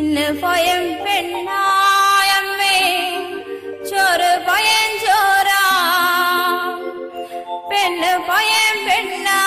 நின்னு பயம் பெண்ணாயம்மே. சோறு பயஞ்சோரா. பெண்ணு பயம் பெண்ணா.